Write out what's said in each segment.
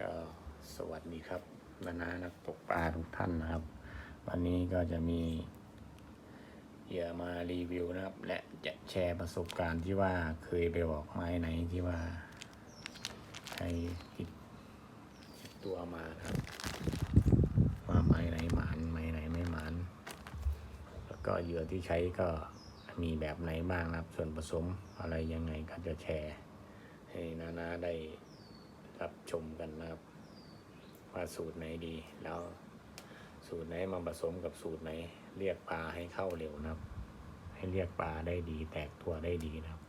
ก็สวัสดีครับนานานักตกปลาทุกท่านนะครับ วันนี้ก็จะมีเหยื่อมารีวิวนะครับ และจะแชร์ประสบการณ์ที่ว่าเคยไปออกไม้ไหนที่ว่าใช้ติดติดตัวมาครับ ว่าไม้ไหนหมานไม้ไหนไม่หมานแล้วก็เหยื่อที่ใช้ก็มีแบบไหนบ้างนะครับ ส่วนผสมอะไรยังไงก็จะแชร์ให้นานาได้ รับชมกันนะครับว่าสูตรไหนดีแล้วสูตรไหนมาผสมกับสูตรไหน เรียกปลาให้เข้าเร็วนะครับ ให้เรียกปลาได้ดี แตกตัวได้ดีนะครับ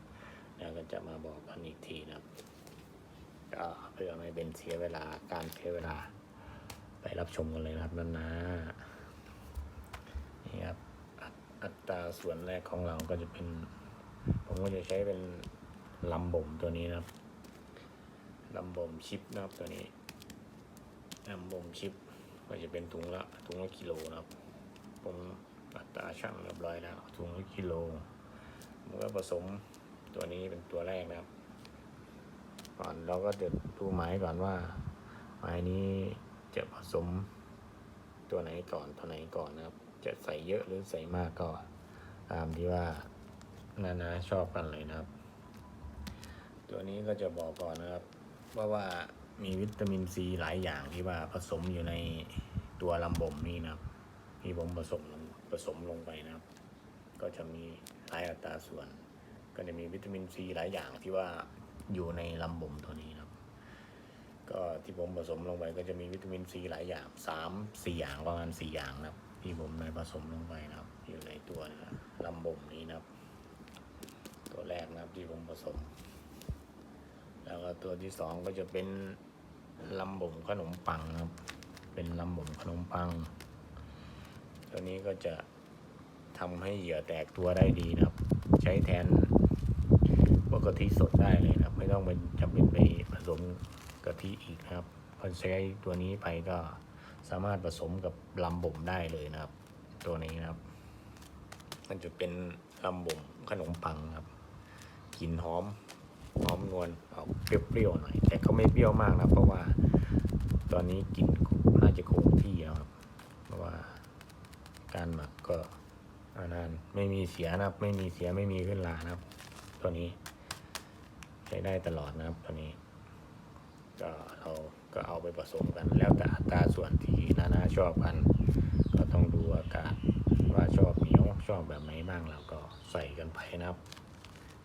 แล้วก็จะมาบอกกันอีกทีนะครับก็เพื่อไม่เป็นเสียเวลาการเสียเวลา ไปรับชมกันเลยนะครับนานานี่ครับอัตอัตราส่วนแรกของเราก็จะเป็น ผมก็จะใช้เป็นลำบ่มตัวนี้นะครับ ลำบ่มชิปนะครับตัวนี้ลำบ่มชิปก็จะเป็นถุงละถุงละกิโลนะครับ ผมอัตราช่างเรียบร้อยแล้วถุงละกิโลผมก็ผสมตัวนี้เป็นตัวแรกนะครับ ก่อนเราก็จะดูไม้ก่อนว่า ไม้นี้จะผสมตัวไหนก่อนตัวไหนก่อนนะครับ จะใส่เยอะหรือใส่มากก็ตามที่ว่านานาชอบกันเลยนะครับ ตัวนี้ก็จะบอกก่อนนะครับ ว่าว่ามีวิตามินซีหลายอย่างที่ว่าผสมอยู่ในตัวลำบ่มนี้นะครับที่ผมผสมลงผสมลงไปนะครับ ก็จะมีหลายอัตราส่วน ก็จะมีวิตามินซีหลายอย่างที่ว่าอยู่ในลำบ่มตัวนี้นะครับ ก็ที่ผมผสมลงไปก็จะมีวิตามินซีหลายอย่างสามสี่อย่างประมาณสี่อย่างนะครับ ที่ผมได้ผสมลงไปนะครับ อยู่ในตัวนะลำบ่มนี้นะครับ ตัวแรกนะครับที่ผมผสม แล้วก็ตัวที่สองก็จะเป็นลำบ่มขนมปังครับ เป็นลำบ่มขนมปัง ตัวนี้ก็จะทำให้เหยื่อแตกตัวได้ดีนะครับ ใช้แทนพวกกะทิสดได้เลยนะครับ ไม่ต้องเป็นจำเป็นไปผสมกะทิอีกนะครับพอใช้ตัวนี้ไปก็สามารถผสมกับลำบ่มได้เลยนะครับ ตัวนี้นะครับ มันจะเป็นลำบ่มขนมปังครับกลิ่นหอม หอมนวลออกเปรี้ยวๆหน่อย แต่ก็ไม่เปรี้ยวมากนะเพราะว่า ตอนนี้กลิ่นน่าจะคงที่แล้วครับ เพราะว่าการหมักก็นานไม่มีเสียนะครับ ไม่มีเสียไม่มีขึ้นลานะครับ ตัวนี้ ใช้ได้ตลอดนะครับ ตัวนี้ ก็เราก็เอาไปผสมกัน แล้วแต่อัตราส่วนที่นานาชอบกัน ก็ต้องดูอากาศว่าชอบเหนียวชอบแบบไหนบ้างเราก็ใส่กันไปนะครับ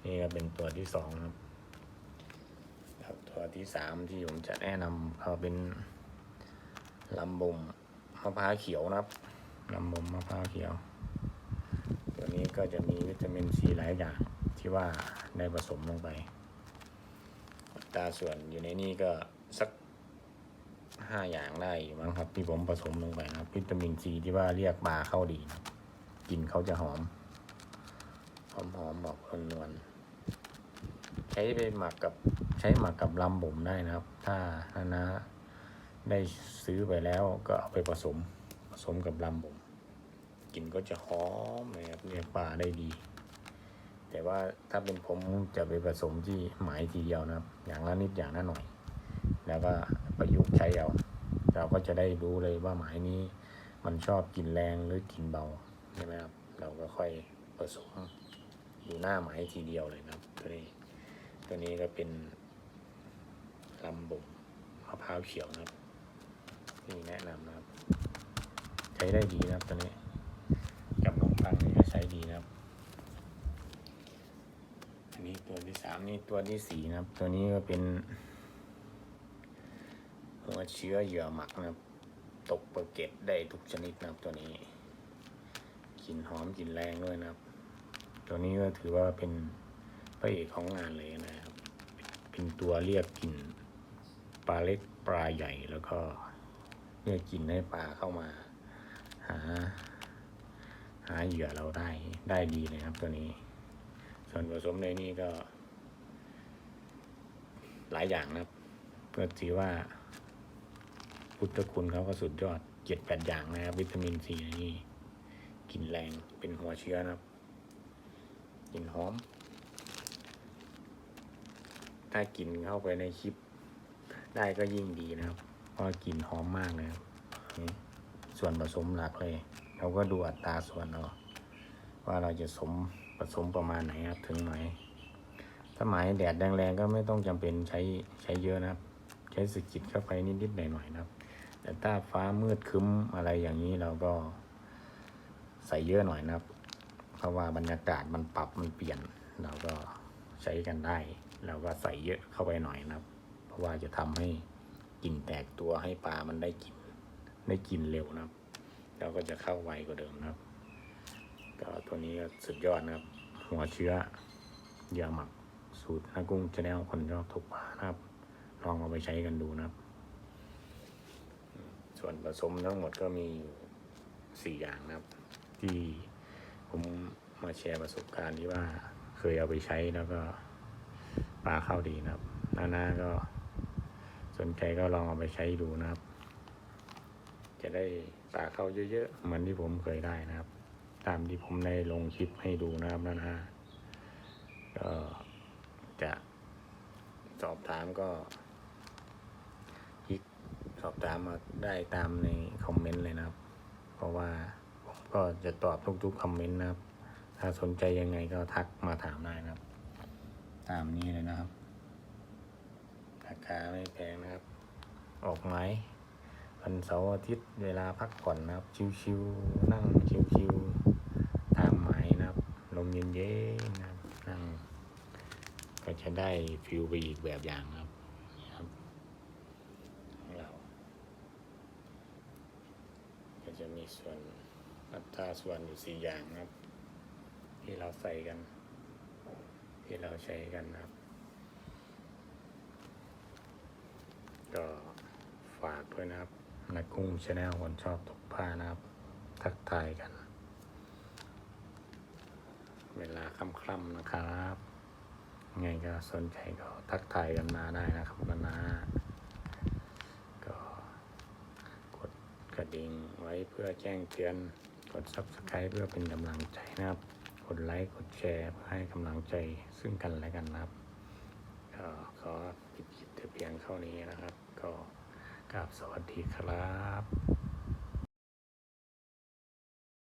นี่ก็เป็นตัวที่สองนะครับ ที่สามที่ผมจะแนะนำก็เป็นลำบ่มมะพร้าวเขียวนะครับลำบ่มมะพร้าวเขียว ตัวนี้ก็จะมีวิตามินซีหลายอย่างที่ว่าได้ผสมลงไปอัตาส่วนอยู่ในนี้ก็สักห้าอย่างได้อยู่มั้งครับที่ผมผสมลงไปนะครับ วิตามินซีที่ว่าเรียกปลาเข้าดีนะกลิ่นเขาจะหอมหอมหอมๆบอกนวลๆ ช้ไปหมักกับใช้หมักกับลำบ่มได้นะครับ ถ้านานะได้ซื้อไปแล้วก็เอาไปผสมผสมกับลำบ่มกลิ่นก็จะหอมนะครับเรียกปลาได้ดี แต่ว่าถ้าเป็นผมจะไปผสมที่หมายทีเดียวนะครับ อย่างละนิดอย่างละหน่อย แล้วก็ประยุกต์ใช้เอาเราก็จะได้รู้เลยว่าหมายนี้มันชอบกลิ่นแรงหรือกลิ่นเบาใช่ไหมครับ เราก็ค่อยผสมอยู่หน้าไม้ทีเดียวเลยนะครับตัวนี้ ตัวนี้ก็เป็นลำบ่มมะพร้าวเขียวนะครับนี่แนะนำนะครับ ใช้ได้ดีนะครับตัวนี้กับขนมปังนี่ก็ใช้ดีนะครับอันนี้ตัวที่สามนี่ตัวที่สี่นะครับ ตัวนี้ก็เป็นหัวเชื้อเหยื่อหมักนะครับ ตกประเก็ดได้ทุกชนิดนะครับตัวนี้กลิ่นหอมกลิ่นแรงด้วยนะครับ ตัวนี้ก็ถือว่าเป็นพระเอกของงานเลยนะ เป็นตัวเรียกกินปลาเล็กปลาใหญ่แล้วก็เรียกกินให้ปลาเข้ามา หา หาเหยื่อเราได้ได้ดีเลยครับตัวนี้ ส่วนผสมในนี้ก็ หลายอย่างนะครับก็ถือว่า พุทธคุณเขาก็สุดยอดเจ็ดแปดอย่างนะครับ วิตามินซีในนี่กลิ่นแรงเป็นหัวเชื้อนะครับกลิ่นหอม ถ้ากินเข้าไปในคลิป ได้ก็ยิ่งดีนะครับเพราะกลิ่นหอมมากเลยส่วนผสมหลักเลย เราก็ดูอัตราส่วนเอาว่าเราจะสมผสมประมาณไหนครับถึงไหนถ้าหมายแดดแรงๆก็ไม่ต้องจำเป็นใช้ใช้เยอะนะครับ ใช้สกิดเข้าไปนิดๆหน่อยๆนะครับ แต่ถ้าฟ้ามืดคึ้มอะไรอย่างนี้เราก็ใส่เยอะหน่อยนะครับ เพราะว่าบรรยากาศมันปรับมันเปลี่ยน เราก็ใช้กันได้ เราก็ใส่เยอะเข้าไปหน่อยนะครับ เพราะว่าจะทำให้กลิ่นแตกตัวให้ปลามันได้กลิ่นได้กลิ่นเร็วนะครับเราก็จะเข้าไวกว่าเดิมนะครับ ก็ตัวนี้ก็สุดยอดนะครับ หัวเชื้อยาหมักสูตรนากุ้งจะแนวคนชอบตกปลานะครับลองเอาไปใช้กันดูนะครับ ส่วนผสมทั้งหมดก็มีสี่อย่างนะครับ ที่ผมมาแชร์ประสบการณ์ที่ว่าเคยเอาไปใช้แล้วก็ ปลาเข้าดีนะครับนานาก็สนใจก็ลองเอาไปใช้ดูนะครับ จะได้ปลาเข้าเยอะๆเหมือนที่ผมเคยได้นะครับ ตามที่ผมได้ลงคลิปให้ดูนะครับนานาก็จะสอบถามก็คลิกสอบถามมาได้ตามในคอมเมนต์เลยนะครับ เพราะว่าผมก็จะตอบทุกๆคอมเมนต์นะครับ ถ้าสนใจยังไงก็ทักมาถามได้นะครับ ตามนี้เลยนะครับราคาไม่แพงนะครับ ออกไหมวันเสาร์อาทิตย์เวลาพักผ่อนนะครับ ชิวๆนั่งชิวๆตามหมายนะครับ ลมเย็นๆนะครับนั่งก็จะได้ฟิลไปอีกแบบอย่างครับนี่ครับของเราก็จะมีส่วนอัตราส่วนอยู่สี่อย่างนะครับ ที่เราใส่กัน ที่เราใช้กันนะครับ ก็ฝากด้วยนะครับนักกุ้งชาแนลคนชอบตกปลานะครับ ทักทายกัน เวลาค่ำๆนะครับไงก็สนใจก็ทักทายกันมาได้นะครับนานาก็กดกระดิ่งไว้เพื่อแจ้งเตือน กด subscribe เพื่อเป็นกำลังใจนะครับ กดไลค์กดแชร์เพื่อให้กำลังใจซึ่งกันและกันนะครับก็ขอปิดคลิปแต่เพียงเท่านี้นะครับ ก็กราบสวัสดีครับ